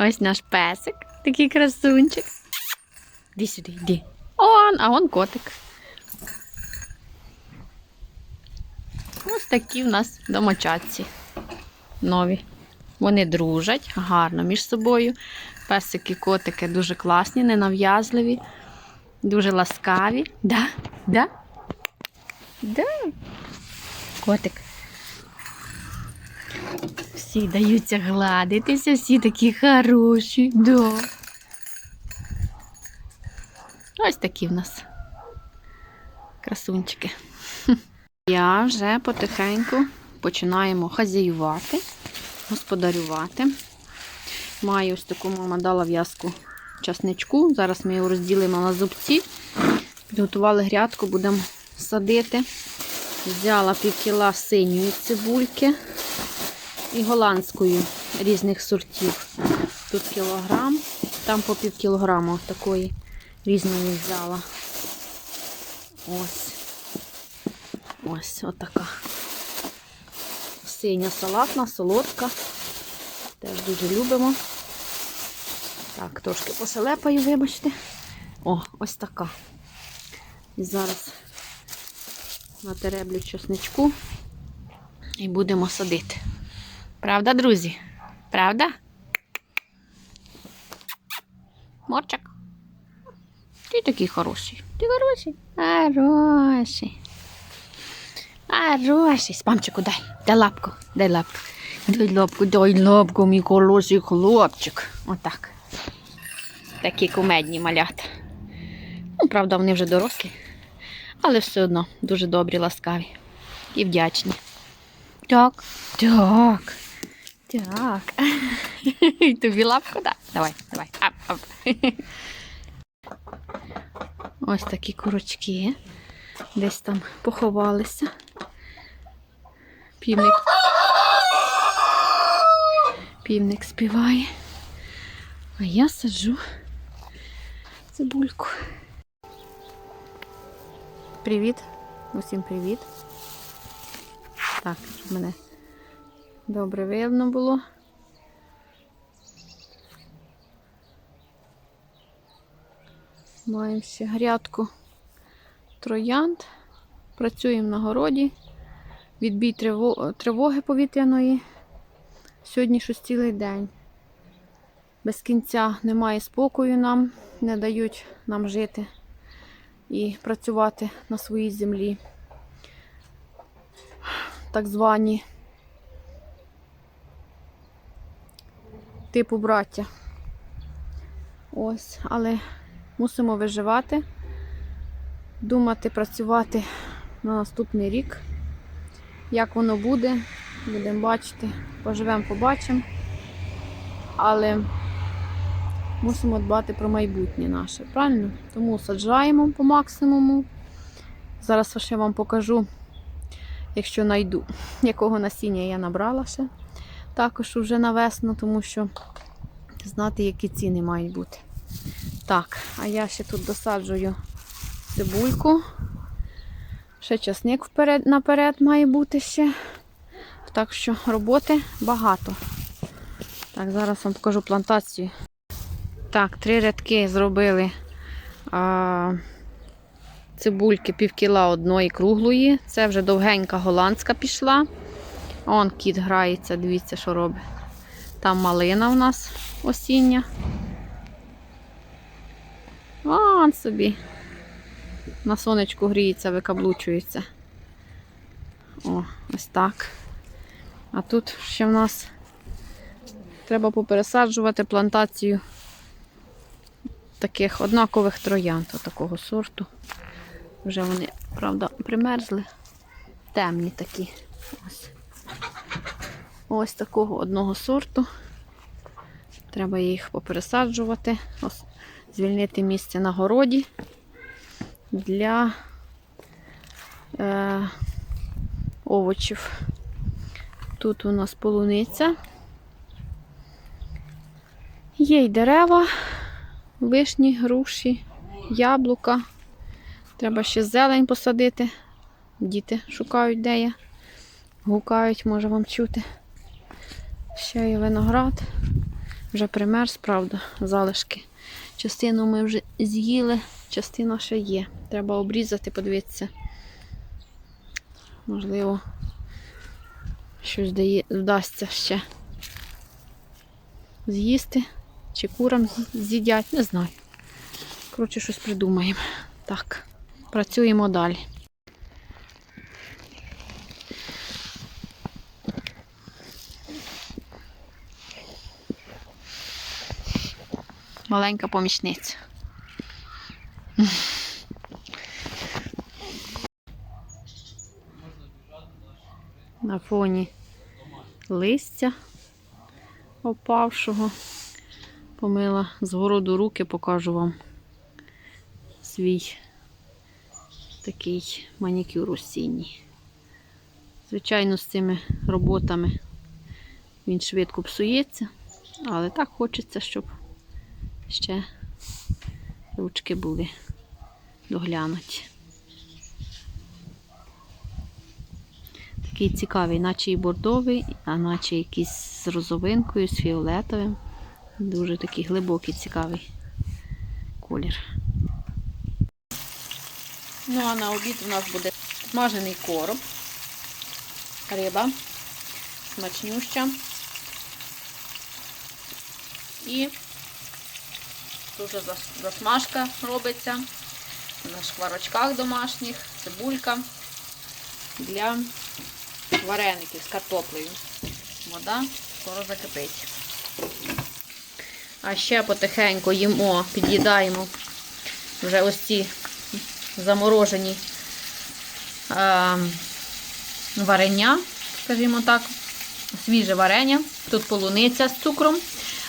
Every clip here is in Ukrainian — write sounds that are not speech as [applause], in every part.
Ось наш песик, такий красунчик. Іди сюди, йди. Он, а он котик. Ось такі в нас домочадці нові. Вони дружать гарно між собою. Песики, котики дуже класні, ненав'язливі, дуже ласкаві. Да? Да? Да. Котик. Всі даються гладитися, всі такі хороші. Да. Ось такі в нас красунчики. [laughs] Я вже потихеньку починаємо хазяювати, господарювати. Маю ось таку мама дала в'язку часничку. Зараз ми його розділимо на зубці. Підготували грядку, будемо садити. Взяла пів кіла синьої цибульки і голландської різних сортів. Тут кілограм, там по пів кілограма такої різної взяла. Ось. Ось отака. Синя салатна, солодка. Теж дуже любимо. Так, трошки поселепаю, вибачте. О, ось така. І зараз натереблю чесничку і будемо садити. Правда, друзі? Правда? Морчик. Ти такий хороший. Ти хороший? Хороший. Хороший. Спамчику дай. Дай лапку. Дай лапку. Дай лапку, дай лапку, мій хороший хлопчик. Отак. Такі кумедні малята. Ну, правда, вони вже дорослі, але все одно дуже добрі, ласкаві і вдячні. Так, так, так. [laughs] Тобі лапку, да? Давай, давай. Ап, ап. [laughs] Ось такі курочки. Десь там поховалися. Півник. Півник співає. А я саджу цибульку. Привіт. Усім привіт. Так, щоб мене добре видно було. Маємо ще грядку троянд. Працюємо на городі. Відбій триво- тривоги повітряної. Сьогодні щось цілий день. Без кінця немає спокою нам, не дають нам жити і працювати на своїй землі. Так звані типу браття. Ось, але мусимо виживати, думати, працювати на наступний рік. Як воно буде, будемо бачити, поживемо, побачимо. Але мусимо дбати про майбутнє наше, правильно? Тому саджаємо по максимуму. Зараз ще вам покажу, якщо знайду, [laughs] якого насіння я набрала ще. Також вже на весну, тому що знати, які ціни мають бути. Так, а я ще тут досаджую цибульку. Ще часник вперед, наперед має бути ще. Так що роботи багато. Так, зараз вам покажу плантацію. Так, три рядки зробили а, цибульки пів кіла одної круглої. Це вже довгенька голландська пішла. Он кіт грається, дивіться, що робить. Там малина у нас осіння. Вон собі. На сонечку гріється, викаблучується. О, ось так. А тут ще в нас треба попересаджувати плантацію таких однакових троянд, такого сорту. Вже вони, правда, примерзли. Темні такі. Ось. Ось такого одного сорту. Треба їх попересаджувати, ось, звільнити місце на городі для е, овочів. Тут у нас полуниця. Є й дерева, вишні, груші, яблука. Треба ще зелень посадити. Діти шукають, де я. Гукають, може вам чути. Ще є виноград. Вже примерз, правда, залишки. Частину ми вже з'їли, частина ще є. Треба обрізати, подивитися. Можливо, щось дає, вдасться ще з'їсти. Чи курам з'їдять, не знаю. Коротше, щось придумаємо. Так, працюємо далі. Маленька помічниця. На фоні листя опавшого. Помила з городу руки, покажу вам свій такий манікюр осінній. Звичайно, з цими роботами він швидко псується, але так хочеться, щоб ще ручки були доглянуті. Такий цікавий, наче і бордовий, а наче якийсь з розовинкою, з фіолетовим. Дуже такий глибокий, цікавий колір. Ну, а на обід у нас буде смажений короб, риба, смачнюща. І дуже зас- засмажка робиться на шкварочках домашніх, цибулька для вареників з картоплею. Вода скоро закипить. А ще потихеньку їмо, під'їдаємо вже ось ці заморожені е, варення, скажімо так, свіже варення. Тут полуниця з цукром,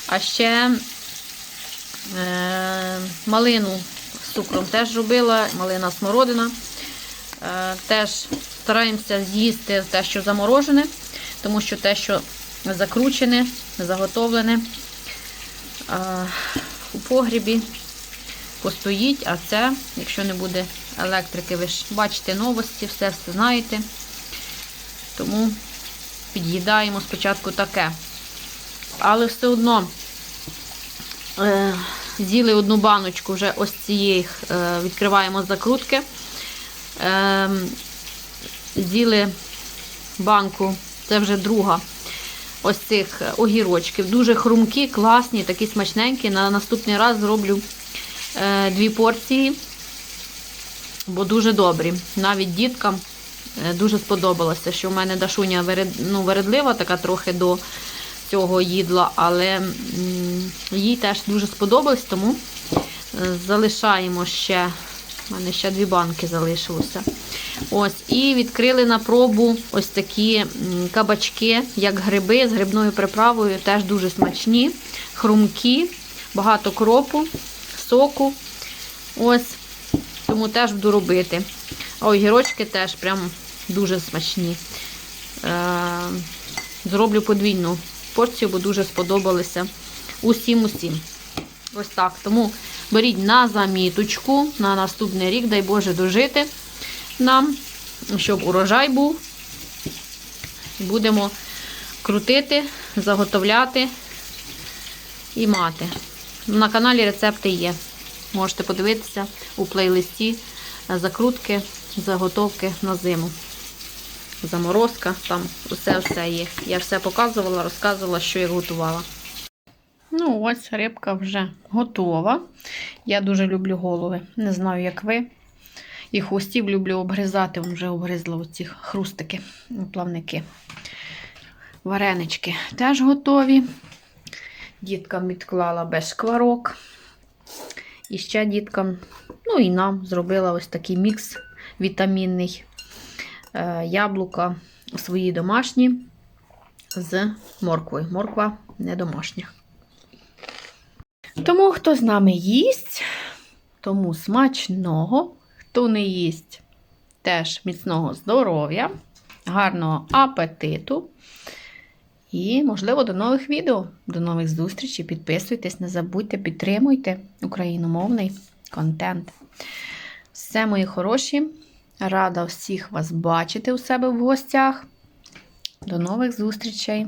а ще малину з цукром теж робила, малина смородина. Е, теж стараємося з'їсти те, що заморожене, тому що те, що закручене, заготовлене е, у погрібі, постоїть, а це, якщо не буде електрики, ви ж бачите новості, все, все знаєте. Тому під'їдаємо спочатку таке. Але все одно е, з'їли одну баночку вже ось цієї, е, відкриваємо закрутки. Е, з'їли банку, це вже друга ось цих огірочків. Дуже хрумкі, класні, такі смачненькі. На наступний раз зроблю е, дві порції, бо дуже добрі. Навіть діткам е, дуже сподобалося, що в мене Дашуня веред, ну, вередлива, така трохи до цього їдла, але їй теж дуже сподобалось, тому е, залишаємо ще. У мене ще дві банки залишилося. Ось, І відкрили на пробу ось такі кабачки, як гриби з грибною приправою, теж дуже смачні, хрумкі, багато кропу, соку. Ось, тому теж буду робити. А огірочки теж прям дуже смачні. Е, зроблю подвійну порцію, бо дуже сподобалися усім-усім. Ось так. Тому беріть на заміточку на наступний рік, дай Боже, дожити нам, щоб урожай був. Будемо крутити, заготовляти і мати. На каналі рецепти є. Можете подивитися у плейлисті закрутки, заготовки на зиму. Заморозка, там усе-все є. Я все показувала, розказувала, що я готувала. Ну, ось рибка вже готова. Я дуже люблю голови. Не знаю, як ви. І хвостів люблю обгризати. Вже обгризла оці хрустики, плавники. Варенички теж готові. Діткам відклала без шкварок. І ще діткам, ну і нам зробила ось такий мікс вітамінний яблука свої домашні з морквою. Морква не домашня. Тому, хто з нами їсть, тому смачного, хто не їсть, теж міцного здоров'я, гарного апетиту. І, можливо, до нових відео, до нових зустрічей. Підписуйтесь, не забудьте, підтримуйте україномовний контент. Все, мої хороші. Рада всіх вас бачити у себе в гостях. До нових зустрічей!